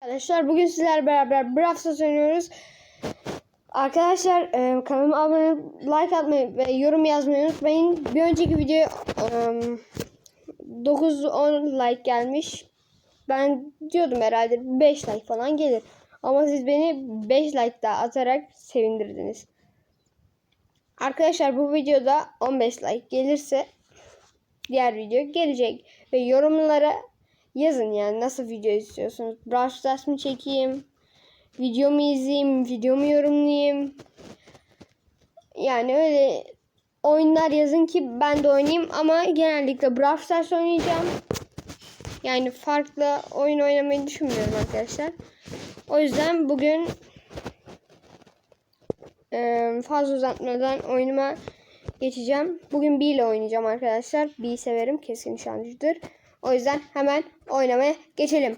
Arkadaşlar bugün sizlerle beraber Brawl Stars oynuyoruz. Arkadaşlar e, kanalıma abone olup like atmayı ve yorum yazmayı unutmayın. Bir önceki video e, 9-10 like gelmiş. Ben diyordum herhalde 5 like falan gelir. Ama siz beni 5 like daha atarak sevindirdiniz. Arkadaşlar bu videoda 15 like gelirse diğer video gelecek. Ve yorumlara yazın yani nasıl video istiyorsunuz. Brawl Stars mı çekeyim? Videomu izleyeyim? Videomu yorumlayayım? Yani öyle oyunlar yazın ki ben de oynayayım ama genellikle Brawl Stars oynayacağım. Yani farklı oyun oynamayı düşünmüyorum arkadaşlar. O yüzden bugün eee, fazla uzatmadan oyunuma geçeceğim. Bugün B ile oynayacağım arkadaşlar. B'yi severim. Keskin nişancıdır. O yüzden hemen oynamaya geçelim.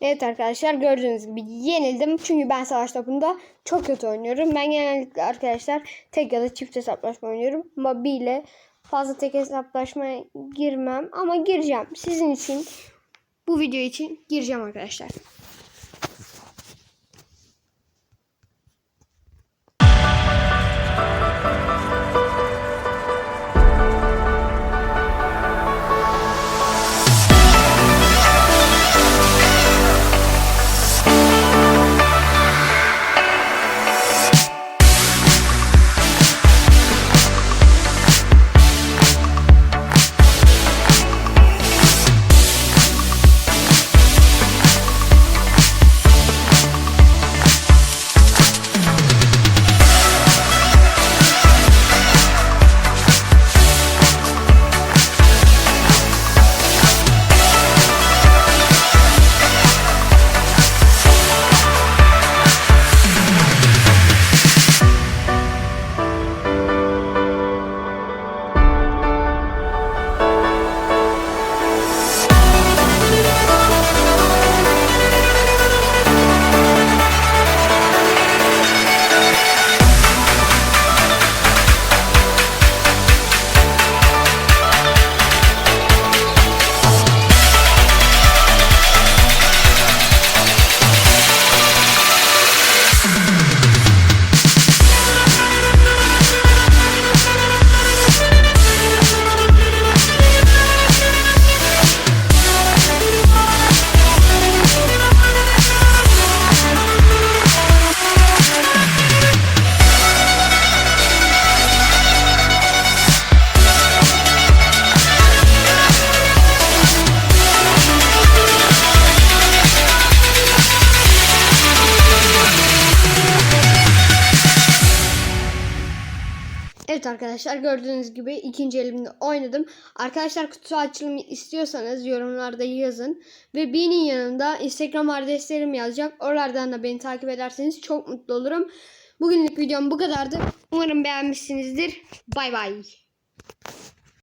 Evet arkadaşlar gördüğünüz gibi yenildim. Çünkü ben savaş topunda çok kötü oynuyorum. Ben genellikle arkadaşlar tek ya da çift hesaplaşma oynuyorum. Ama bir ile fazla tek hesaplaşmaya girmem. Ama gireceğim. Sizin için bu video için gireceğim arkadaşlar. Evet arkadaşlar gördüğünüz gibi ikinci elimde oynadım. Arkadaşlar kutu açılımı istiyorsanız yorumlarda yazın. Ve benim yanında Instagram adreslerim yazacak. Oralardan da beni takip ederseniz çok mutlu olurum. Bugünlük videom bu kadardı. Umarım beğenmişsinizdir. Bay bay.